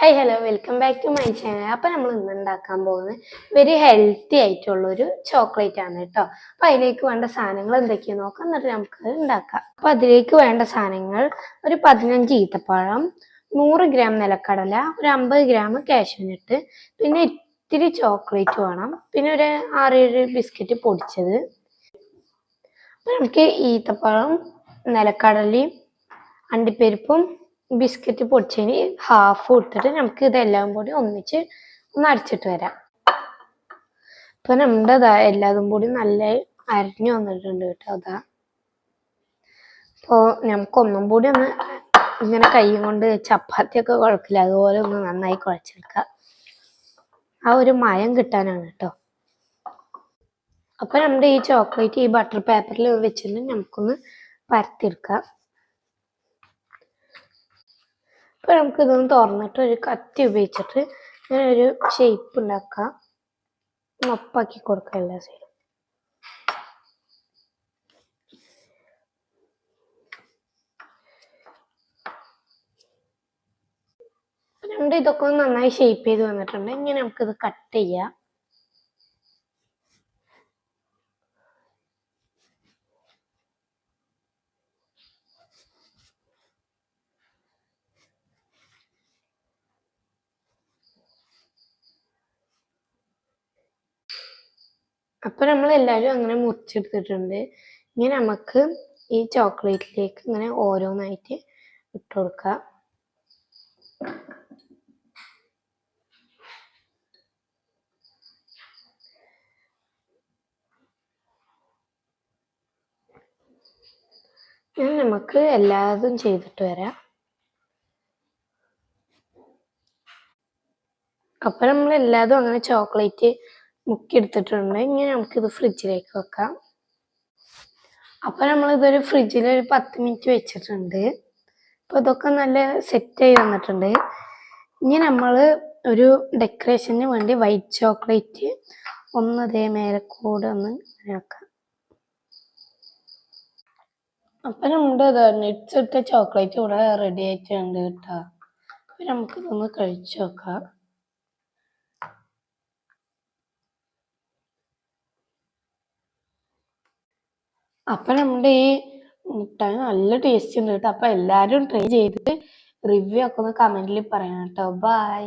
Hi hello welcome back to my channel അപ്പൊ നമ്മൾ ഇന്ന് ഉണ്ടാക്കാൻ പോകുന്നത് വെരി ഹെൽത്തി ആയിട്ടുള്ള ഒരു ചോക്ലേറ്റ് ആണ് കേട്ടോ. അപ്പൊ അതിലേക്ക് വേണ്ട സാധനങ്ങൾ എന്തൊക്കെയാണ് നോക്കാം. എന്നിട്ട് നമുക്ക് ഉണ്ടാക്കാം. അപ്പൊ അതിലേക്ക് വേണ്ട സാധനങ്ങൾ ഒരു പതിനഞ്ച് ഈത്തപ്പഴം നൂറ് ഗ്രാം നിലക്കടല ഒരു അമ്പത് ഗ്രാം കാഷ്യൂനട്ട് പിന്നെ ഇത്തിരി ചോക്ലേറ്റ് വേണം. പിന്നെ ഒരു ആറേഴ് ബിസ്ക്കറ്റ് പൊടിച്ചത്. അപ്പൊ നമുക്ക് ഈത്തപ്പഴം നിലക്കടലയും അണ്ടിപ്പരിപ്പും ബിസ്ക്കറ്റ് പൊടിച്ചതിന് ഹാഫ് ഇട്ടിട്ട് നമുക്ക് ഇതെല്ലാം കൂടി ഒന്നിച്ച് ഒന്ന് അരച്ചിട്ട് വരാം. ഇപ്പൊ നമ്മുടെ ദാ എല്ലാതും കൂടി നല്ല അരഞ്ഞു വന്നിട്ടുണ്ട് കേട്ടോ അതാ. അപ്പോ നമുക്ക് ഒന്നും കൂടി ഒന്ന് ഇങ്ങനെ കൈ കൊണ്ട് ചപ്പാത്തിയൊക്കെ കുഴക്കില്ല. അതുപോലെ ഒന്ന് നന്നായി കുഴച്ചെടുക്കുക ആ ഒരു മയം കിട്ടാനാണ് കേട്ടോ. അപ്പൊ നമ്മുടെ ഈ ചോക്ലേറ്റ് ഈ ബട്ടർ പേപ്പറിൽ വെച്ചിട്ട് നമുക്കൊന്ന് പരത്തിയെടുക്കാം. ഇപ്പൊ നമുക്ക് ഇതൊന്ന് തുറന്നിട്ട് ഒരു കത്തി ഉപയോഗിച്ചിട്ട് ഇങ്ങനെ ഒരു ഷേപ്പ് ഉണ്ടാക്കാം. ഒന്ന് ഒപ്പാക്കി കൊടുക്കാം എല്ലാ സൈഡും ഇതൊക്കെ ഒന്ന് നന്നായി ഷേപ്പ് ചെയ്ത് വന്നിട്ടുണ്ട്. ഇങ്ങനെ നമുക്കിത് കട്ട് ചെയ്യാം. അപ്പൊ നമ്മൾ എല്ലാരും അങ്ങനെ മുറിച്ചെടുത്തിട്ടുണ്ട്. ഇനി നമുക്ക് ഈ ചോക്ലേറ്റിലേക്ക് ഇങ്ങനെ ഓരോന്നായിട്ട് ഇട്ട് കൊടുക്കാം. ഇനി നമുക്ക് എല്ലാതും ചെയ്തിട്ട് വരാം. അപ്പൊ നമ്മൾ എല്ലാതും അങ്ങനെ ചോക്ലേറ്റ് മുക്കി എടുത്തിട്ടുണ്ട് ഇനി നമുക്കിത് ഫ്രിഡ്ജിലേക്ക് വെക്കാം. അപ്പൊ നമ്മളിതൊരു ഫ്രിഡ്ജിൽ ഒരു പത്ത് മിനിറ്റ് വെച്ചിട്ടുണ്ട്. അപ്പൊ ഇതൊക്കെ നല്ല സെറ്റ് ആയി വന്നിട്ടുണ്ട്. ഇനി നമ്മൾ ഒരു ഡെക്കറേഷന് വേണ്ടി വൈറ്റ് ചോക്ലേറ്റ് ഒന്ന് ഇതേ മേലെ കൂടെ ഒന്ന് ആക്കാം അപ്പൊ നമ്മുടെ നെറ്റ്സ് ഇട്ട ചോക്ലേറ്റ് ഇവിടെ റെഡി ആയിട്ടുണ്ട് കേട്ടോ. അപ്പൊ നമുക്കിതൊന്ന് കഴിച്ചു നോക്കാം. അപ്പൊ നമ്മുടെ ഈ മുട്ട നല്ല ടേസ്റ്റ് ഉണ്ട് കേട്ടോ. അപ്പൊ എല്ലാരും ട്രൈ ചെയ്തിട്ട് റിവ്യൂ ഒക്കെ ഒന്ന് കമന്റിൽ പറയണം കേട്ടോ. ബൈ